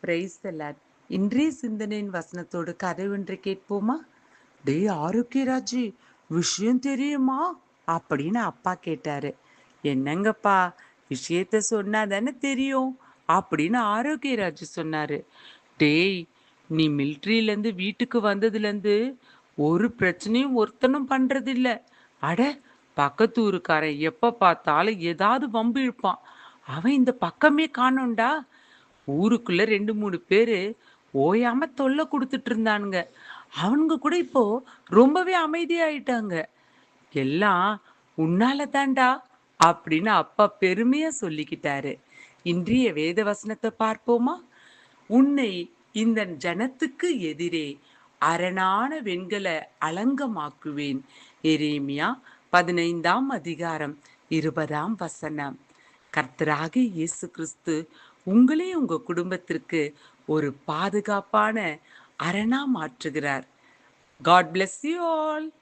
Price தலாட் இன்றைய சிந்தனையின் வசனத்தோடு கதை ஒன்று கேட்போமா? டேய் ஆரோக்கியராஜி விஷயம் தெரியுமா? அப்படின்னு அப்பா கேட்டாரு. என்னங்கப்பா விஷயத்த சொன்னா தானே தெரியும்? அப்படின்னு ஆரோக்கியராஜ் சொன்னாரு. டேய் நீ மிலிட்ரியிலேருந்து வீட்டுக்கு வந்ததுலேருந்து ஒரு பிரச்சனையும் ஒருத்தனும் பண்ணுறதில்ல அட பக்கத்து ஊருக்காரன் எப்ப பார்த்தாலும் ஏதாவது வம்பு இழுப்பான். அவன் இந்த பக்கமே காணோண்டா ஊருக்குள்ள ரெண்டு மூணு பேரு ஓயாம தொல்லை கொடுத்துட்டு இருந்தானுங்க அவனுங்க கூட இப்போ ரொம்பவே அமைதியாயிட்டாங்க. எல்லாம் உன்னால தாண்டா அப்படின்னு அப்பா பெருமையா சொல்லிக்கிட்டாரு. இன்றைய வேத வசனத்தை பார்ப்போமா? உன்னை இந்த ஜனத்துக்கு எதிரே அரணான வெண்கல அலங்கமாக்குவேன். எரேமியா பதினைந்தாம் அதிகாரம் இருபதாம் வசனம். கர்த்தராக இயேசு கிறிஸ்து உங்களே உங்க குடும்பத்திற்கு ஒரு பாதுகாப்பான அரணா மாற்றுகிறார். God bless you all